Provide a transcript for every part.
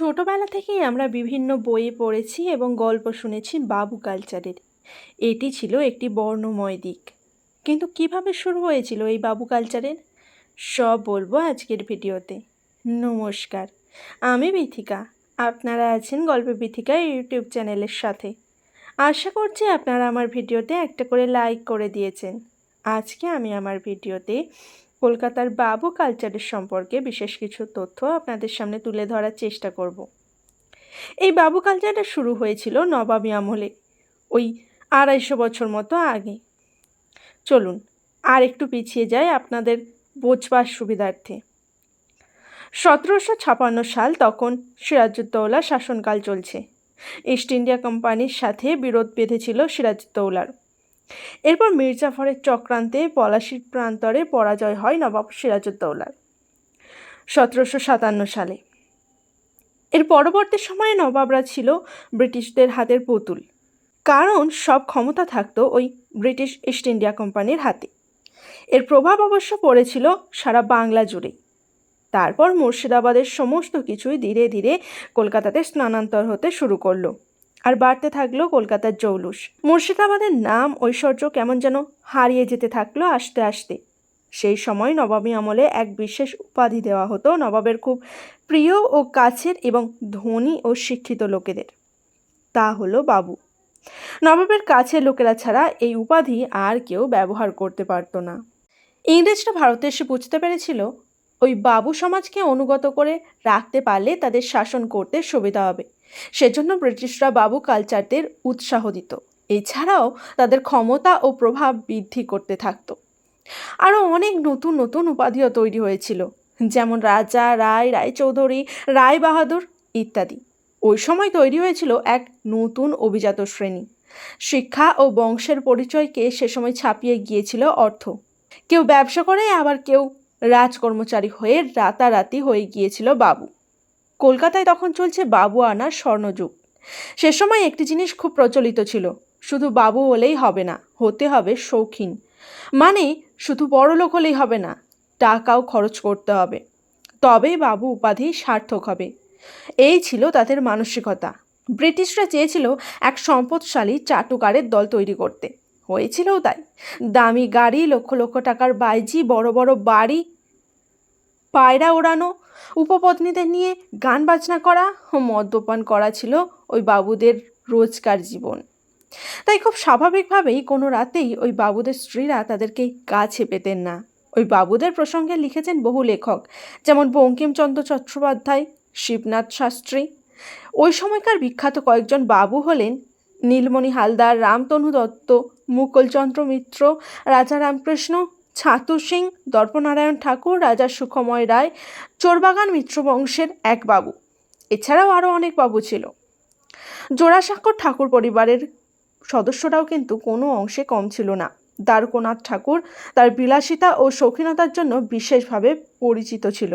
ছোটবেলা থেকেই আমরা বিভিন্ন বইয়ে পড়েছি এবং গল্প শুনেছি বাবু কালচারের। এটি ছিল একটি বর্ণময় দিক। কিন্তু কীভাবে শুরু হয়েছিল এই বাবু কালচারের? সব বলব আজকের ভিডিওতে। নমস্কার, আমি বিথিকা। আপনারা আছেন গল্প বিথিকা ইউটিউব চ্যানেলের সাথে। আশা করছি আপনারা আমার ভিডিওতে একটা করে লাইক করে দিয়েছেন। আজকে আমি আমার ভিডিওতে কলকাতার বাবু কালচারের সম্পর্কে বিশেষ কিছু তথ্য আপনাদের সামনে তুলে ধরার চেষ্টা করব। এই বাবু কালচারটা শুরু হয়েছিল নবাবী আমলে, ওই আড়াইশো বছর মতো আগে। চলুন আর একটু পিছিয়ে যাই আপনাদের বোঝবার সুবিধার্থে। সতেরোশো ছাপান্ন সাল তখন সিরাজউদ্দৌলা শাসনকাল চলছে। ইস্ট ইন্ডিয়া কোম্পানির সাথে বিরোধ বেঁধেছিল সিরাজউদ্দৌলার। এরপর মির্জাফরের চক্রান্তে পলাশির প্রান্তরে পরাজয় হয় নবাব সিরাজউদ্দৌলার, সতেরোশো সাতান্ন সালে। এর পরবর্তী সময়ে নবাবরা ছিল ব্রিটিশদের হাতের পুতুল, কারণ সব ক্ষমতা থাকতো ওই ব্রিটিশ ইস্ট ইন্ডিয়া কোম্পানির হাতে। এর প্রভাব অবশ্য পড়েছিল সারা বাংলা জুড়ে তারপর মুর্শিদাবাদের সমস্ত কিছুই ধীরে ধীরে কলকাতাতে স্নানান্তর হতে শুরু করল। আর বাড়তে থাকল কলকাতার জৌলুস। মুর্শিদাবাদের নাম ঐশ্বর্য কেমন যেন হারিয়ে যেতে থাকল আস্তে আস্তে। সেই সময় নবাবী আমলে এক বিশেষ উপাধি দেওয়া হতো নবাবের খুব প্রিয় ও কাছের এবং ধনী ও শিক্ষিত লোকেদের। তা হলো বাবু। নবাবের কাছের লোকেরা ছাড়া এই উপাধি আর কেউ ব্যবহার করতে পারতো না। ইংরেজরা ভারতে এসে বুঝতে পেরেছিল ওই বাবু সমাজকে অনুগত করে রাখতে পারলে তাদের শাসন করতে সুবিধা হবে। সেজন্য ব্রিটিশরা বাবু কালচারদের উৎসাহ দিত। এছাড়াও তাদের ক্ষমতা ও প্রভাব বৃদ্ধি করতে থাকতো। আরও অনেক নতুন নতুন উপাধিও তৈরি হয়েছিল, যেমন রাজা, রায়, রায়চৌধুরী রায় বাহাদুর ইত্যাদি। ওই সময় তৈরি হয়েছিল এক নতুন অভিজাত শ্রেণি। শিক্ষা ও বংশের পরিচয়কে সে সময় ছাপিয়ে গিয়েছিল অর্থ। কেউ ব্যবসা করে, আবার কেউ রাজকর্মচারী হয়ে রাতারাতি হয়ে গিয়েছিল বাবু। কলকাতায় তখন চলছে বাবু আনার স্বর্ণযুগ। সে সময় একটি জিনিস খুব প্রচলিত ছিল, শুধু বাবু হলেই হবে না, হতে হবে শৌখিন। মানে শুধু বড় লোক হলেই হবে না, টাকাও খরচ করতে হবে। তবেই বাবু উপাধি সার্থক হবে। এই ছিল তাদের মানসিকতা। ব্রিটিশরা চেয়েছিল এক সম্পদশালী চাটুকারের দল তৈরি করতে। হয়েছিলও তাই। দামি গাড়ি, লক্ষ লক্ষ টাকার বাইজি, বড় বড় বাড়ি, পায়রা ওড়ানো, উপপত্নীদের নিয়ে গান বাজনা করা ও মদ্যপান করা ছিল ওই বাবুদের রোজকার জীবন। তাই খুব স্বাভাবিকভাবেই কোনো রাতেই ওই বাবুদের স্ত্রীরা তাদেরকে কাছে পেতেন না। ওই বাবুদের প্রসঙ্গে লিখেছেন বহু লেখক, যেমন বঙ্কিমচন্দ্র চট্টোপাধ্যায়, শিবনাথ শাস্ত্রী। ওই সময়কার বিখ্যাত কয়েকজন বাবু হলেন নীলমণি হালদার, রামতনু দত্ত মুকুলচন্দ্র মিত্র, রাজা রামকৃষ্ণ, ছাতু সিং দর্পনারায়ণ ঠাকুর, রাজা সুখময় রায়, চোরবাগান মিত্র বংশের এক বাবু। এছাড়াও আরও অনেক বাবু ছিল। জোড়াসাঁকর ঠাকুর পরিবারের সদস্যরাও কিন্তু কোনো অংশে কম ছিল না। দ্বারকনাথ ঠাকুর তার বিলাসিতা ও শৌখিনতার জন্য বিশেষভাবে পরিচিত ছিল।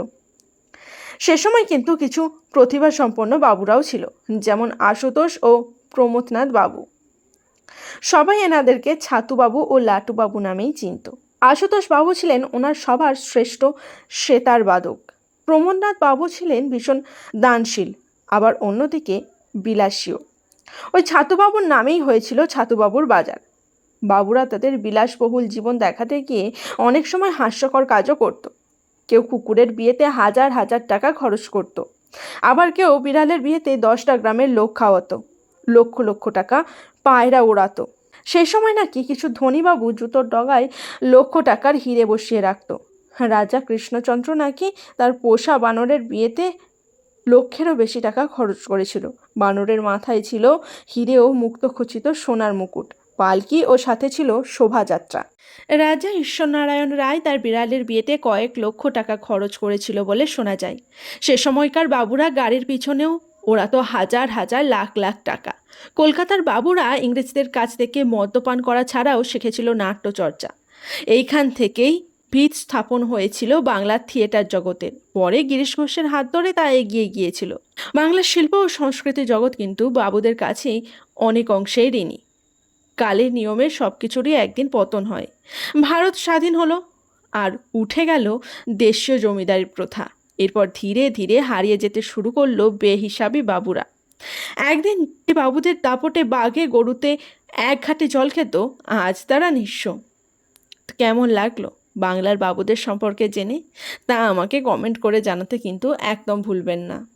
সে সময় কিন্তু কিছু প্রতিভা সম্পন্ন বাবুরাও ছিল, যেমন আশুতোষ ও প্রমোদনাথ বাবু। সবাই এনাদেরকে ছাতুবাবু ও লাটুবাবু নামেই চিনত। আশুতোষ বাবু ছিলেন ওনার সবার শ্রেষ্ঠ সেতার বাদক। প্রমোদনাথ বাবু ছিলেন ভীষণ দানশীল, আবার অন্যদিকে বিলাসীয় ওই ছাতুবাবুর নামেই হয়েছিল ছাতুবাবুর বাজার। বাবুরা তাদের বিলাসবহুল জীবন দেখাতে গিয়ে অনেক সময় হাস্যকর কাজও করত। কেউ কুকুরের বিয়েতে হাজার হাজার টাকা খরচ করত। আবার কেউ বিড়ালের বিয়েতে দশটা গ্রামের লোক খাওয়াতো। লক্ষ লক্ষ টাকা পায়রা ওড়াতো সেই সময় নাকি কিছু ধনীবাবু জুতোর ডগায় লক্ষ টাকার হিরে বসিয়ে রাখত। রাজা কৃষ্ণচন্দ্র নাকি তার পোষা বানরের বিয়েতে লক্ষেরও বেশি টাকা খরচ করেছিল। বানরের মাথায় ছিল হিরে ও মুক্তখচিত সোনার মুকুট, পালকি ও সাথে ছিল শোভাযাত্রা। রাজা ঈশ্বরনারায়ণ রায় তার বিড়ালের বিয়েতে কয়েক লক্ষ টাকা খরচ করেছিল বলে শোনা যায়। সে সময়কার বাবুরা গাড়ির পিছনেও ওরা তো হাজার হাজার লাখ লাখ টাকা। কলকাতার বাবুরা ইংরেজদের কাছ থেকে মদ্যপান করা ছাড়াও শিখেছিল নাট্যচর্চা। এইখান থেকেই ভিত স্থাপন হয়েছিল বাংলার থিয়েটার জগতের। পরে গিরিশ ঘোষের হাত ধরে তা এগিয়ে গিয়েছিল। বাংলার শিল্প ও সংস্কৃতি জগৎ কিন্তু বাবুদের কাছেই অনেক অংশেই ঋণী। কালের নিয়মে সব কিছুরই একদিন পতন হয়। ভারত স্বাধীন হলো আর উঠে গেল দেশীয় জমিদারি প্রথা। এরপর ধীরে ধীরে হারিয়ে যেতে শুরু করল বেহিসাবি বাবুরা। একদিন যে বাবুদের দাপটে বাঘে গরুতে এক ঘাটে জল খেত, আজ তারা নিঃস্ব। কেমন লাগল বাংলার বাবুদের সম্পর্কে জেনে? তা আমাকে কমেন্ট করে জানাতে কিন্তু একদম ভুলবেন না।